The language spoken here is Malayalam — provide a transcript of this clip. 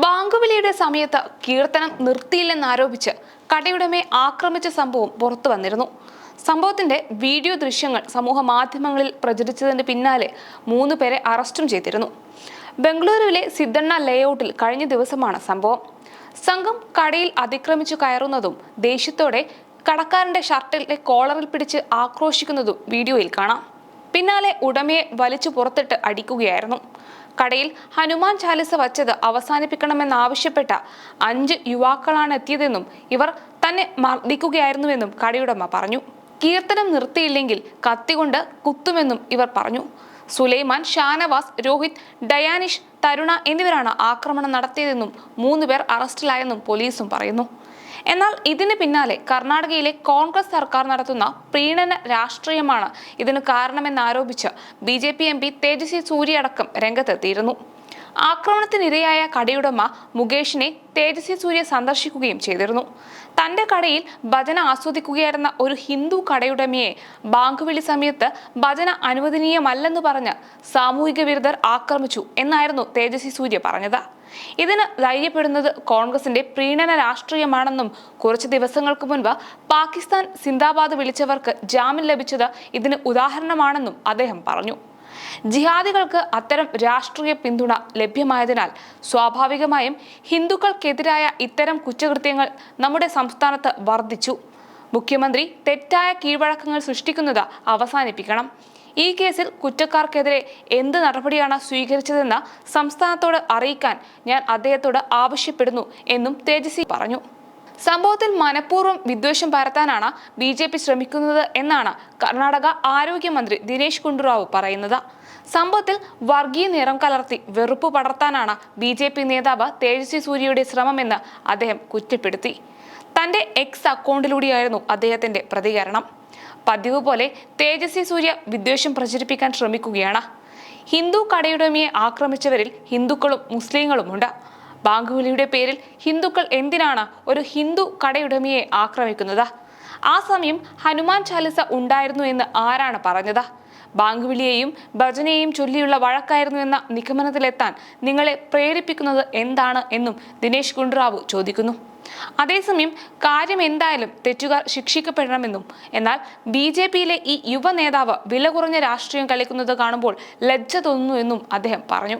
ബാങ്കുവിളിയുടെ സമയത്ത് കീർത്തനം നിർത്തിയില്ലെന്നാരോപിച്ച് കടയുടമയെ ആക്രമിച്ച സംഭവം പുറത്തു വന്നിരുന്നു. സംഭവത്തിന്റെ വീഡിയോ ദൃശ്യങ്ങൾ സമൂഹ മാധ്യമങ്ങളിൽ പ്രചരിച്ചതിന് പിന്നാലെ മൂന്ന് പേരെ അറസ്റ്റും ചെയ്തിരുന്നു. ബംഗളൂരുവിലെ സിദ്ധണ്ണ ലേഔട്ടിൽ കഴിഞ്ഞ ദിവസമാണ് സംഭവം. സംഘം കടയിൽ അതിക്രമിച്ചു കയറുന്നതും ദേഷ്യത്തോടെ കടക്കാരന്റെ ഷർട്ടിലെ കോളറിൽ പിടിച്ച് ആക്രോശിക്കുന്നതും വീഡിയോയിൽ കാണാം. പിന്നാലെ ഉടമയെ വലിച്ചു പുറത്തിട്ട് അടിക്കുകയായിരുന്നു. കടയിൽ ഹനുമാൻ ചാലിസ വച്ചത് അവസാനിപ്പിക്കണമെന്നാവശ്യപ്പെട്ട അഞ്ച് യുവാക്കളാണ് എത്തിയതെന്നും ഇവർ തന്നെ മർദ്ദിക്കുകയായിരുന്നുവെന്നും കടയുടമ പറഞ്ഞു. കീർത്തനം നിർത്തിയില്ലെങ്കിൽ കത്തികൊണ്ട് കുത്തുമെന്നും ഇവർ പറഞ്ഞു. സുലൈമാൻ ഷാനവാസ് രോഹിത് ഡയാനിഷ് തരുണ എന്നിവരാണ് ആക്രമണം നടത്തിയതെന്നും മൂന്നുപേർ അറസ്റ്റിലായെന്നും പോലീസും പറയുന്നു. എന്നാൽ ഇതിന് പിന്നാലെ കർണാടകയിലെ കോൺഗ്രസ് സർക്കാർ നടത്തുന്ന പ്രീണന രാഷ്ട്രീയമാണ്. ഇതിന് കാരണമെന്നാരോപിച്ച് B J P M P Tejasvi Surya അടക്കം രംഗത്തെത്തിയിരുന്നു. ആക്രമണത്തിനിരയായ കടയുടമ മുകേഷിനെ തേജസ്വി സൂര്യ സന്ദർശിക്കുകയും ചെയ്തിരുന്നു. തന്റെ കടയിൽ ഭജന ആസ്വദിക്കുകയായിരുന്ന ഒരു ഹിന്ദു കടയുടമയെ ബാങ്ക് വിളി സമയത്ത് ഭജന അനുവദനീയമല്ലെന്ന് പറഞ്ഞ് സാമൂഹിക വിരുദ്ധർ ആക്രമിച്ചു എന്നായിരുന്നു തേജസ്വി സൂര്യ പറഞ്ഞത്. ഇതിന് ധൈര്യപ്പെടുന്നത് കോൺഗ്രസിന്റെ പ്രീണന രാഷ്ട്രീയമാണെന്നും കുറച്ച് ദിവസങ്ങൾക്ക് മുൻപ് പാകിസ്ഥാൻ സിന്ദാബാദ് വിളിച്ചവർക്ക് ജാമ്യം ലഭിച്ചത് ഇതിന് ഉദാഹരണമാണെന്നും അദ്ദേഹം പറഞ്ഞു. ജിഹാദികൾക്ക് അത്തരം രാഷ്ട്രീയ പിന്തുണ ലഭ്യമായതിനാൽ സ്വാഭാവികമായും ഹിന്ദുക്കൾക്കെതിരായ ഇത്തരം കുറ്റകൃത്യങ്ങൾ നമ്മുടെ സംസ്ഥാനത്ത് വർദ്ധിച്ചു. മുഖ്യമന്ത്രി തെറ്റായ കീഴ്വഴക്കങ്ങൾ സൃഷ്ടിക്കുന്നത് അവസാനിപ്പിക്കണം. ഈ കേസിൽ കുറ്റക്കാർക്കെതിരെ എന്ത് നടപടിയാണ് സ്വീകരിച്ചതെന്ന് സംസ്ഥാനത്തോട് അറിയിക്കാൻ ഞാൻ അദ്ദേഹത്തോട് ആവശ്യപ്പെടുന്നു എന്നും തേജസ്വി പറഞ്ഞു. സംഭവത്തിൽ മനഃപൂർവം വിദ്വേഷം പരത്താനാണ് ബി ജെ പി ശ്രമിക്കുന്നത് എന്നാണ് കർണാടക ആരോഗ്യമന്ത്രി ദിനേശ് ഗുണ്ടുറാവു പറയുന്നത്. സംഭവത്തിൽ വർഗീയ നിറം കലർത്തി വെറുപ്പ് പടർത്താനാണ് ബി ജെ പി നേതാവ് തേജസ്വി സൂര്യയുടെ ശ്രമമെന്ന് അദ്ദേഹം കുറ്റപ്പെടുത്തി. തന്റെ എക്സ് അക്കൗണ്ടിലൂടെയായിരുന്നു അദ്ദേഹത്തിന്റെ പ്രതികരണം. പതിവ് പോലെ തേജസ്വി സൂര്യ വിദ്വേഷം പ്രചരിപ്പിക്കാൻ ശ്രമിക്കുകയാണ്. ഹിന്ദു കടയുടമയെ ആക്രമിച്ചവരിൽ ഹിന്ദുക്കളും മുസ്ലിങ്ങളുമുണ്ട്. ബാങ്കുവിളിയുടെ പേരിൽ ഹിന്ദുക്കൾ എന്തിനാണ് ഒരു ഹിന്ദു കടയുടമയെ ആക്രമിക്കുന്നത്? ആ സമയം ഹനുമാൻ ചാലിസ ഉണ്ടായിരുന്നു എന്ന് ആരാണ് പറഞ്ഞത്? ബാങ്കുവിളിയെയും ഭജനയെയും ചൊല്ലിയുള്ള വഴക്കായിരുന്നു എന്ന നിഗമനത്തിലെത്താൻ നിങ്ങളെ പ്രേരിപ്പിക്കുന്നത് എന്താണ് എന്നും ദിനേശ് ഗുണ്ടുറാവു ചോദിക്കുന്നു. അതേസമയം കാര്യം എന്തായാലും തെറ്റുകാർ ശിക്ഷിക്കപ്പെടണമെന്നും എന്നാൽ ബി ജെ പിയിലെ ഈ യുവ നേതാവ് വില കുറഞ്ഞ രാഷ്ട്രീയം കളിക്കുന്നത് കാണുമ്പോൾ ലജ്ജ തോന്നുന്നു എന്നും അദ്ദേഹം പറഞ്ഞു.